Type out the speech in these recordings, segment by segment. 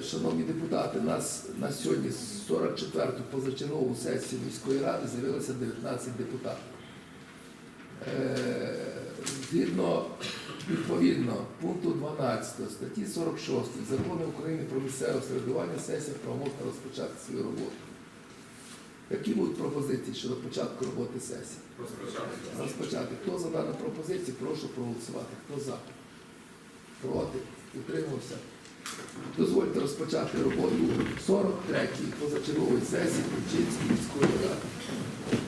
Шановні депутати, нас на сьогодні 44-ту позачергову сесію міської ради з'явилося 19 депутатів. Е, Згідно відповідно пункту 12 статті 46 Закону України про місцеве самоврядування сесія правомочна розпочати свою роботу. Які будуть пропозиції щодо початку роботи сесії? Розпочати. Хто за дану пропозицію, прошу проголосувати. Хто за? Проти? Утримався? Дозвольте розпочати роботу 43-ї позачергової сесії Ключинської міської ради.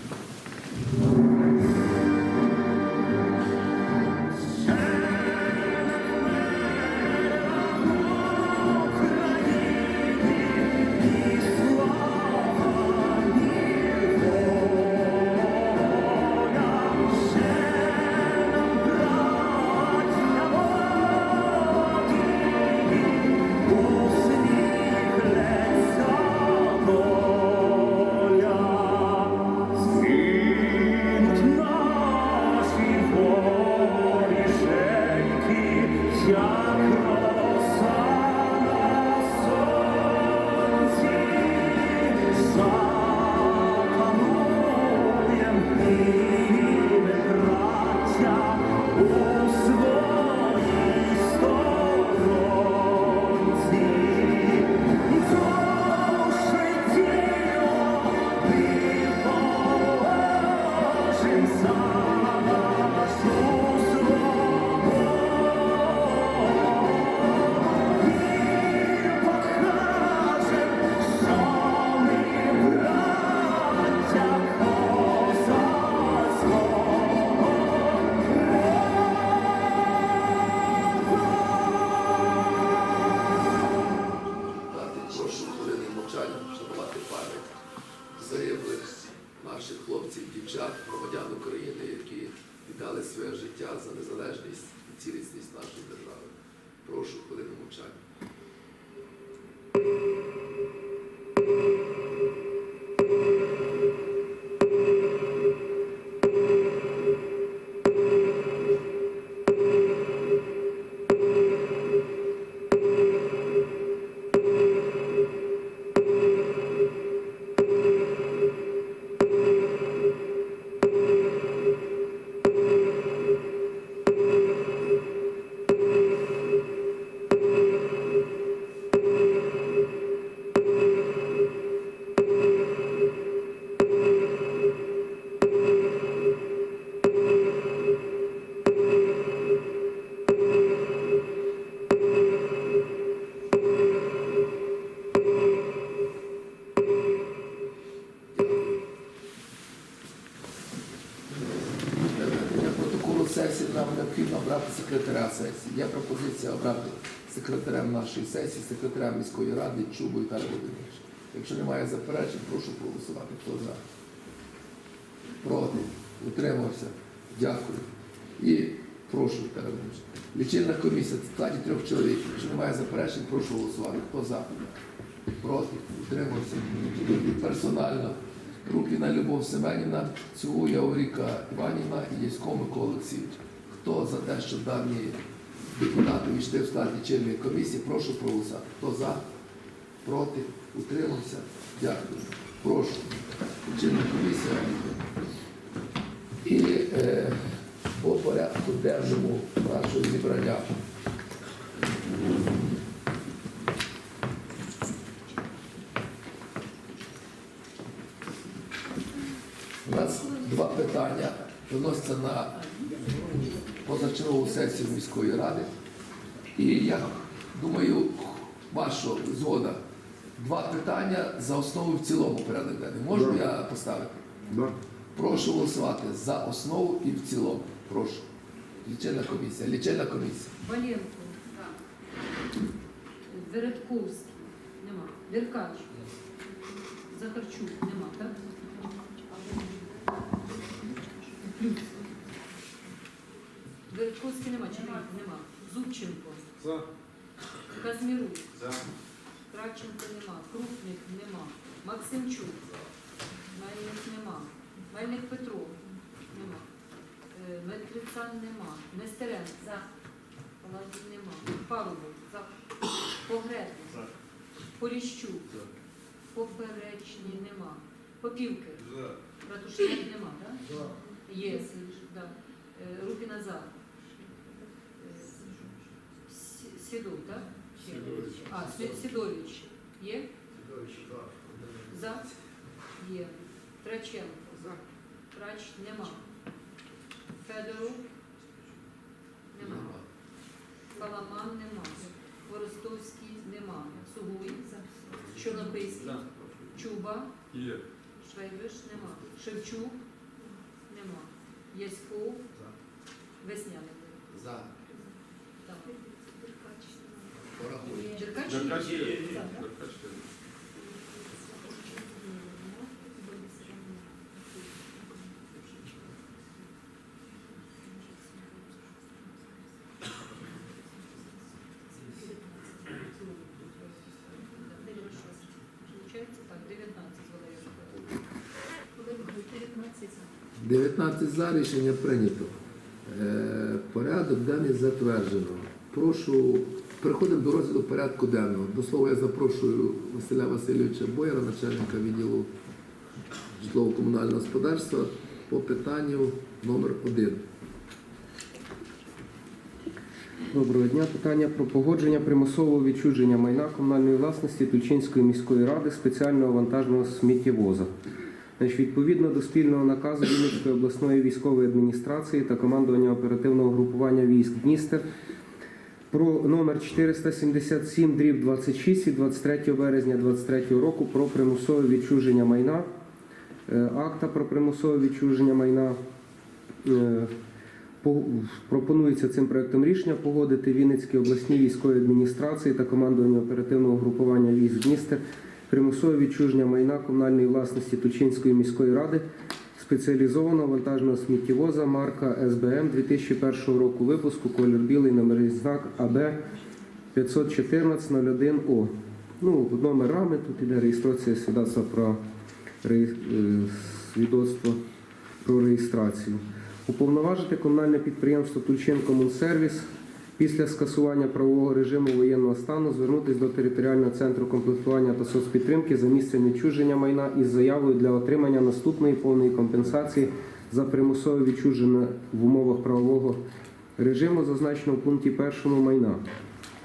Пропозиція обрати секретарем нашої сесії, секретарем міської ради Чубу Віталія Володимировича. Якщо немає заперечень, прошу проголосувати. Хто за? Проти? Утримався? Дякую. І прошу, Віталій Володимирович. Лічильна комісія в складі трьох чоловік. Якщо немає заперечень, прошу голосувати. Хто за? Проти? Утримався? Персонально. Рупіна Любов Семенівна, Цугуя Оріка Іванівна і Ясько Микола. Хто за те, що дані депутати війшли в склад лічильної комісії, прошу проголосувати. Хто за? Проти? Утримався? Дякую. Прошу. Лічильна комісія. І е, по порядку денному нашого зібрання. У нас два питання виносяться на позачергову сесію міської ради. І я думаю, ваша згода. Два питання за основу і в цілому порядок денний. Можу я поставити? Да. Прошу голосувати за основу і в цілому. Прошу. Лічильна комісія. Лічильна комісія. Валенко. Вередковський. Нема. Деркач. Захарчук. Нема, так? Вередковський нема. Чи нема? Нема. Зубченко. За. Казмірук. За. Кравченко нема. Крупник нема. Максимчук. Мельник нема. Мельник Петро. Нема. Е, Медведцан нема. Нестеренко. За. Паладін нема. Парубов. За. Погребний. За. Поліщук, За. Поперечні нема. Попівки, За. Ратушняк нема, так? За. Є, да. Е, Руки назад. Е, Сі- Сідов, так? Сідович. А, Сі- Сідович. Є? За? Є. Траченко. За. Трач нема. Федоров? Нема. Паламан нема. Воростовський нема. Сугуй? Чорнобильський? Чуба? Є. Швейбиш? Нема. Шевчук? Нема. Яськов? Весняник? За. Деркач? Є. Деркач є. Так, 19 Валерій. 19 за рішення прийнято. Е, Порядок денний затверджено. Прошу, переходимо до розгляду порядку денного. До слова я запрошую Василя Васильовича Бояра, начальника відділу житлово-комунального господарства, по питанню номер 1 Доброго дня. Питання про погодження примусового відчуження майна комунальної власності Тульчинської міської ради спеціального вантажного сміттєвоза. Відповідно до спільного наказу Вінницької обласної військової адміністрації та командування оперативного групування військ Дністер про номер 477 дріб 26 від 23 березня 2023 року про примусове відчуження майна. Е, Акта про примусове відчуження майна е, Пропонується цим проектом рішення погодити Вінницькій обласній військовій адміністрації та командуванню оперативного групування військ Дністер примусове відчуження майна комунальної власності Тульчинської міської ради спеціалізованого вантажного сміттєвоза марка СБМ 2001 року випуску колір білий номерний знак АБ 514-01О. Ну, номер рами, тут іде реєстрація свідоцтва про е, свідоцтво про реєстрацію. Уповноважити комунальне підприємство Тульчинкомунсервіс після скасування правового режиму воєнного стану звернутися до територіального центру комплектування та соцпідтримки за місцем відчуження майна із заявою для отримання наступної повної компенсації за примусове відчуження в умовах правового режиму, зазначено в пункті першому майна.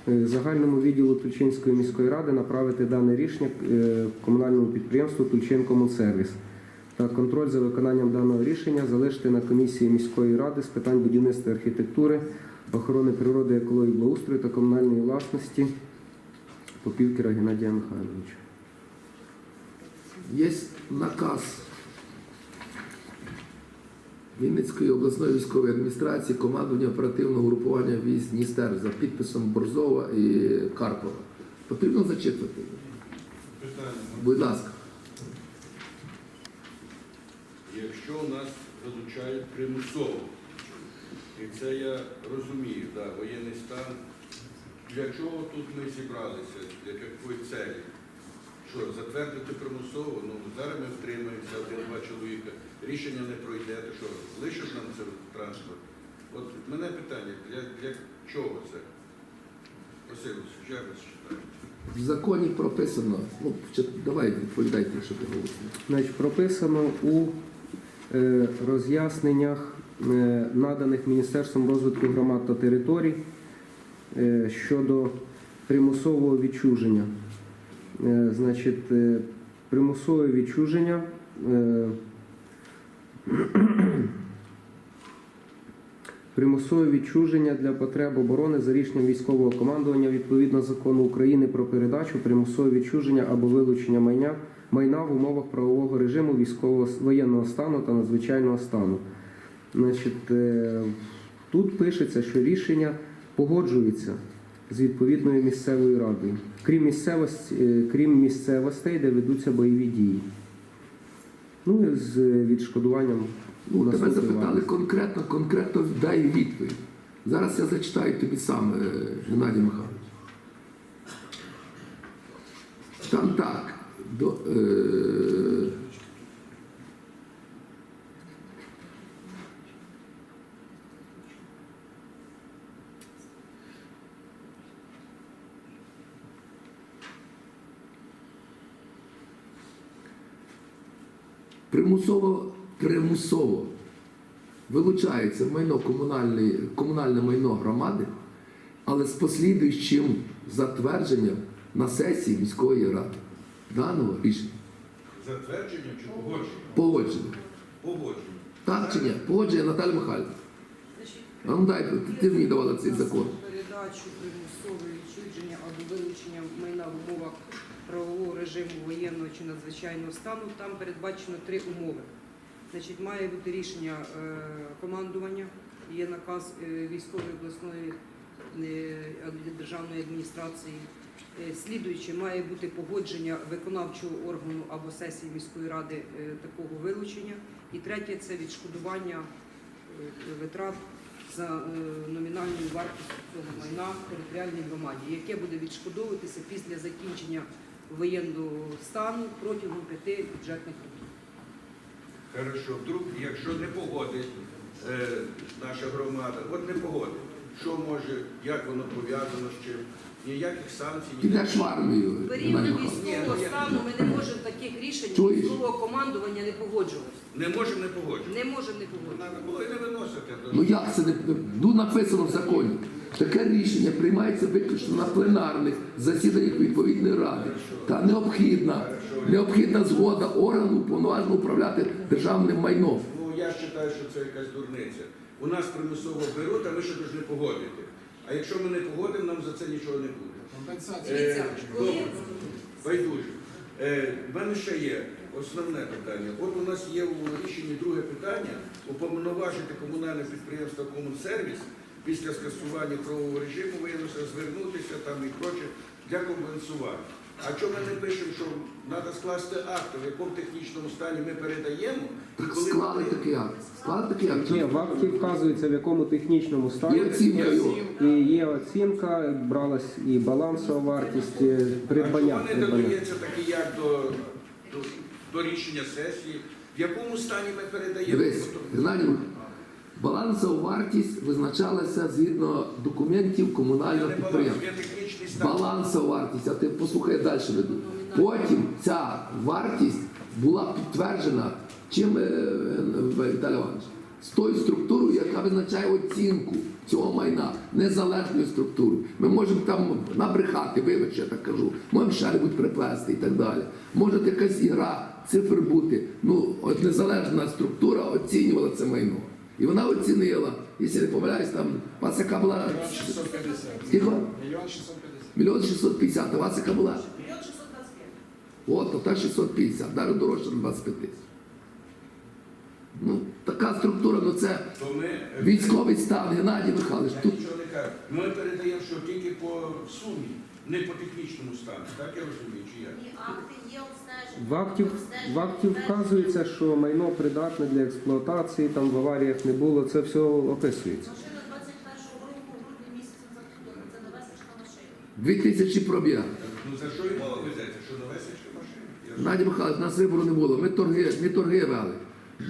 Е, Загальному відділу Тульчинської міської ради направити дане рішення е, комунальному підприємству Тульчинкомунсервіс та контроль за виконанням даного рішення залишити на комісії міської ради з питань будівництва архітектури, охорони природи, екології, благоустрою та комунальної власності Попівкіра Геннадія Михайловича. Є наказ Вінницької обласної військової адміністрації командування оперативного групування військ Дністер за підписом Борзова і Карпова. Потрібно зачитувати. Питання. Будь ласка. Якщо нас залучають примусово, і це я розумію, да, воєнний стан. Для чого тут ми зібралися? Для якої цілі? Що, затвердити примусово? Ну, зараз ми втримаємося один-два чоловіка. Рішення не пройде, то що, лишать нам це транспорт? От мене питання, для, для чого це? Василь, я вас читаю. В законі прописано. Ну, чи- давай відповідайте, що ти говориш. Значить, прописано у е, роз'ясненнях, наданих Міністерством розвитку громад та територій е, щодо примусового відчуження. Е, Значить, е, примусове відчуження. е, Примусове відчуження для потреб оборони за рішенням військового командування відповідно закону України про передачу, примусове відчуження або вилучення майна майна в умовах правового режиму військового воєнного стану та надзвичайного стану. Значить, е, тут пишеться, що рішення погоджується з відповідною місцевою радою, крім місцевості, е, крім місцевостей, де ведуться бойові дії. Ну і з відшкодуванням. Ну, тебе запитали конкретно, конкретно дай відповідь. Зараз я зачитаю тобі сам, е, Геннадій Михайлович. Там так. До, е, примусово, примусово вилучається майно комунальне, комунальне майно громади, але з послідуючим затвердженням на сесії міської ради даного рішення. Затвердження чи погодження? Погодження. Погодження. Так чи ні? Погодження Наталя Михайлівна. А ну дай, ти мені давала цей закон. Передачу примусове відчудження або вилучення майна в умовах правового режиму воєнного чи надзвичайного стану. Там передбачено три умови. Значить, має бути рішення е, командування, є наказ е, військової обласної е, державної адміністрації. Слідуючи, має бути погодження виконавчого органу або сесії міської ради такого вилучення. І третє це відшкодування витрат за номінальною вартістю цього майна територіальній громаді, яке буде відшкодовуватися після закінчення воєнного стану протягом п'яти бюджетних років. Хорошо, вдруг, якщо не погодить е, наша громада, от не погодить, що може, як воно пов'язано з чим, ніяких санкцій, Підеш в армію. В період військового стану ми не можемо таких рішень Чуєш? військового командування не погоджувати. не можемо не погоджувати. Не можемо не погоджувати. Треба було і не виносити. Ну як це не ну, написано в законі? Таке рішення приймається виключно на пленарних засіданнях відповідної ради. Та необхідна, необхідна згода органу повноважно управляти державним майном. Ну я вважаю, що це якась дурниця. У нас примусово беруть, а ми ще повинні погодити. А якщо ми не погодимо, нам за це нічого не буде. Коли добре. Байдуже. Е, в мене ще є основне питання. От у нас є у рішенні друге питання уповноважити комунальне підприємство Комунсервіс після скасування правового режиму воєнного звернутися там і проче для компенсування. А чому ми не пишемо, що треба скласти акт, в якому технічному стані ми передаємо, і коли Склали ми- такий акт. Склали такий акт. Ні, в акті вказується в якому технічному стані. Є оцінка його. І є оцінка, бралась і балансова вартість е, придбання. А чому не придбання. додається такий як до, до, до рішення сесії? В якому стані ми передаємо? Дивись, балансова вартість визначалася згідно документів комунального підприємства. Балансова вартість, а ти послухай далі веду. Потім ця вартість була підтверджена чим е, е, Віталій Іванович? З тою структурою, яка визначає оцінку цього майна, незалежною структурою. Ми можемо там набрехати, вибач, я так кажу, можемо ще-небудь приплести і так далі. Може якась ігра цифр бути. Ну, от незалежна структура оцінювала це майно. І вона оцінила, якщо не помиляюсь, там у вас яка була. Скільки? Мільйон 650. Мільйон 650, а у була? Мільйон 625. От, то та 650, навіть дорожче на 25 тисяч. Ну, така структура, ну це То ми, е, військовий стан, Геннадій Михайлович. Тут. Ми передаємо, що тільки по сумі, не по технічному стану. Так я розумію, чи як? І акти є обстеження. В акті, в акті вказується, що майно придатне для експлуатації, там в аваріях не було, це все описується. Машина 21-го року, грудні місяці закупили. Це новесечка машина. 2000 пробіг. Ну за що і мова? Що новесечка машина? Я ж- Геннадій Михайлович, нас вибору не було. Ми торги, ми торги вели.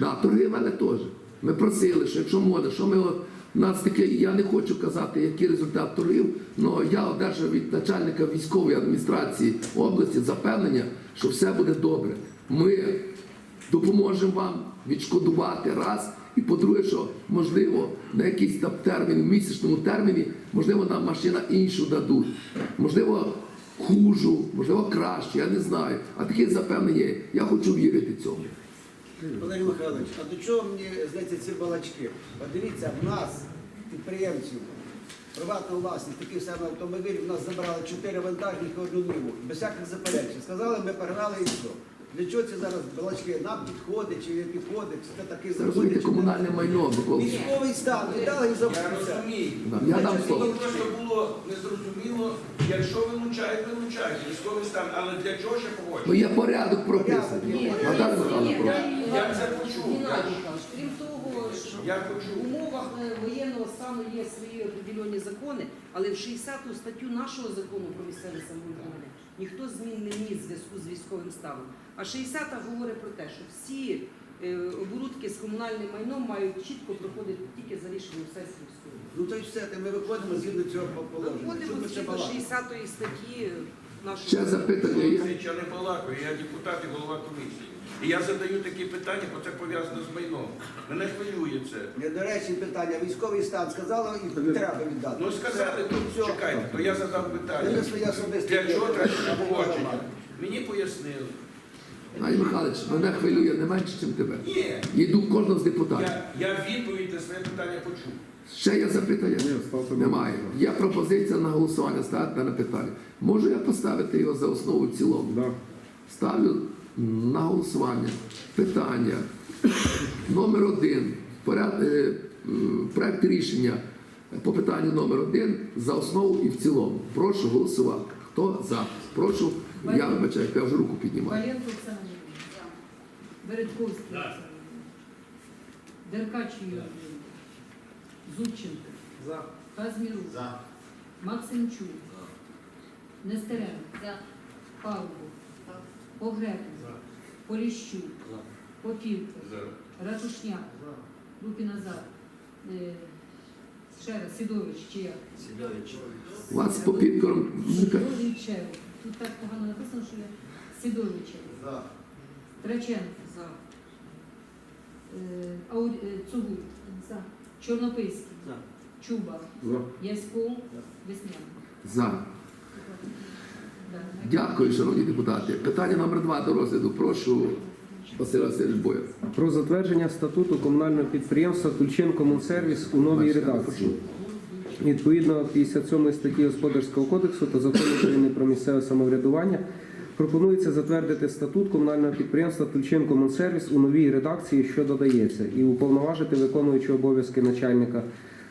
Да, торги вели теж. Ми просили, що якщо можна, що ми от, нас таке, я не хочу казати, який результат торгів, але я одержав від начальника військової адміністрації області запевнення, що все буде добре. Ми допоможемо вам відшкодувати раз. І по-друге, що можливо на якийсь там термін, в місячному терміні, можливо, нам машина іншу дадуть. Можливо, хужу, можливо, краще, я не знаю. А таке запевнення. Я хочу вірити цьому. Валерій Михайлович, а до чого мені здається ці балачки? От дивіться, в нас, підприємців, приватного власність, такий самий автомобіль, в нас забрали чотири вантажники одну ниву, без всяких заперечень. Сказали, ми перегнали і все. Для чого це зараз балачки? Нам підходить чи не підходить? Це таке Це розумієте, чи не? комунальне майно, Микола. Військовий стан, і Я забрали. розумію. Да, Я дам Мені слово. просто було незрозуміло, якщо вилучають, вилучають. Військовий стан, але для чого ще Ну погоджувати? є порядок прописаний. Наталя Михайловна, прошу. Я це почув. Я в умовах е, воєнного стану є свої определені закони, але в 60 статтю нашого закону про місцеве самоврядування ніхто змін не вніс в зв'язку з військовим станом. А 60 говорить про те, що всі е, оборудки з комунальним майном мають чітко проходити тільки за рішенням сесії військової. Ну то й все, ми виходимо згідно цього положення. Що Виходимо ще згідно балакаємо? 60 статті нашого Ще запитання є? Я не балакаю, я депутат і голова комісії. І я задаю такі питання, бо це пов'язано з майном. Мене хвилює це. Недоречні питання. Військовий стан сказали і треба віддати. Ну сказали, то Все. чекайте, то я задав питання. Для чого треба погодження? Мені пояснили. Геннадій Михайлович, мене хвилює не менше, ніж тебе. Ні, Йду кожного з депутатів. я, я відповідь на своє питання почув. Ще є запитання? Немає. Є пропозиція на голосування ставити на питання. Можу я поставити його за основу в цілому? Да. Ставлю на голосування питання номер один. Поряд, е, проект рішення по питанню номер один за основу і в цілому. Прошу голосувати. Хто за? Прошу. Я вибачаю, я вже руку піднімаю. Валєнко Оксана Юрійовна. Бередковський Деркач Юрій Зубченко. За. Казмірук. Максимчук. Нестеренко. Павло. Погребний. Поліщук. Попівка. Ратушняк. Руки назад. Е, Ще раз, Сідович, чи як? У вас по підкорам Сідовичев. Тут так погано написано, що я Сідовичев. Траченко. За. Е, Ау- е, Цугуй. Чорнописький. Чуба. За. Яськов. Весняна. за. Дякую, шановні депутати. Питання номер два до розгляду. Прошу Василь Васильович Боєв. Про затвердження статуту комунального підприємства Тульченко Мунсервіс у новій редакції. Відповідно 57 статті Господарського кодексу та закону України про місцеве самоврядування пропонується затвердити статут комунального підприємства Тульченко Мунсервіс у новій редакції, що додається, і уповноважити виконуючого обов'язки начальника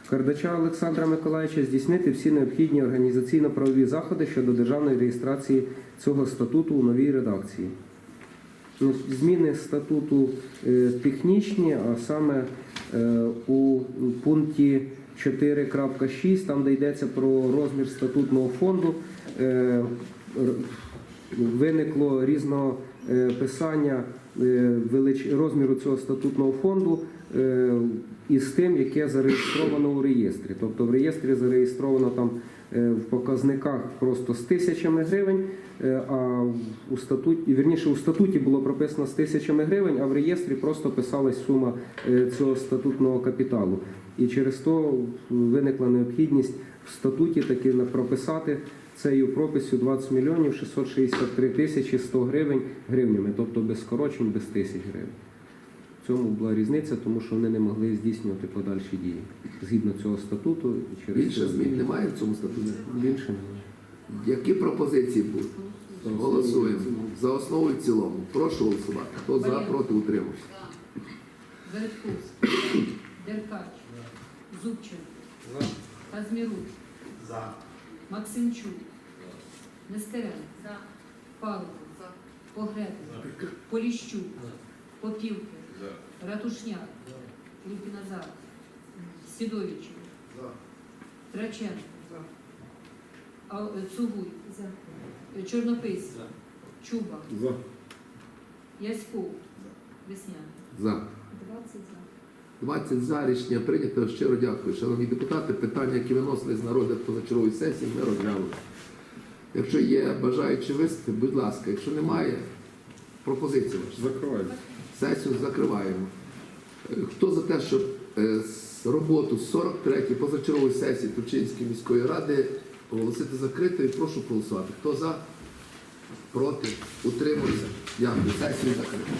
Кардача Олександра Миколаївича здійснити всі необхідні організаційно-правові заходи щодо державної реєстрації цього статуту у новій редакції. Ну, Зміни статуту е, технічні, а саме е, у пункті 4.6, там де йдеться про розмір статутного фонду, е, виникло різного писання розміру цього статутного фонду е, із тим, яке зареєстровано у реєстрі. Тобто в реєстрі зареєстровано там е, в показниках просто з тисячами гривень, е, а у статуті, вірніше, у статуті було прописано з тисячами гривень, а в реєстрі просто писалась сума е, цього статутного капіталу. І через то виникла необхідність в статуті таки цією прописю 20 мільйонів 663 тисячі 100 гривень гривнями, тобто без скорочень, без тисяч гривень. В цьому була різниця, тому що вони не могли здійснювати подальші дії згідно цього статуту. Через Більше змін немає в цьому статуті. Більше немає. Які пропозиції будуть? Голосуємо за основу і в цілому. Прошу голосувати. Хто за, проти, утримався. Бередковський. Деркач. Зубченко. Казмірук. Максимчук. Нестеренко. Павло. Погребний. Поліщук. Попівки. Ратушняк. Руки назад. Сідовичів. Траченко. Е, Цугуй. Е, Чорнопис. Чуба. Яськов. Весняна. За. 20 за. 20 за рішення прийнято. Щиро дякую. Шановні депутати, питання, які виносились на розгляд позачергової сесії, ми розглянули. Якщо є бажаючі виступи, будь ласка, якщо немає, пропозиція ваша. Закриваємо. Сесію закриваємо. Е, Хто за те, щоб е, роботу 43-ї позачергової сесії Тучинської міської ради оголосити закритою, прошу проголосувати. Хто за? Проти? Утримався? Дякую. Сесію закрито.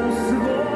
у.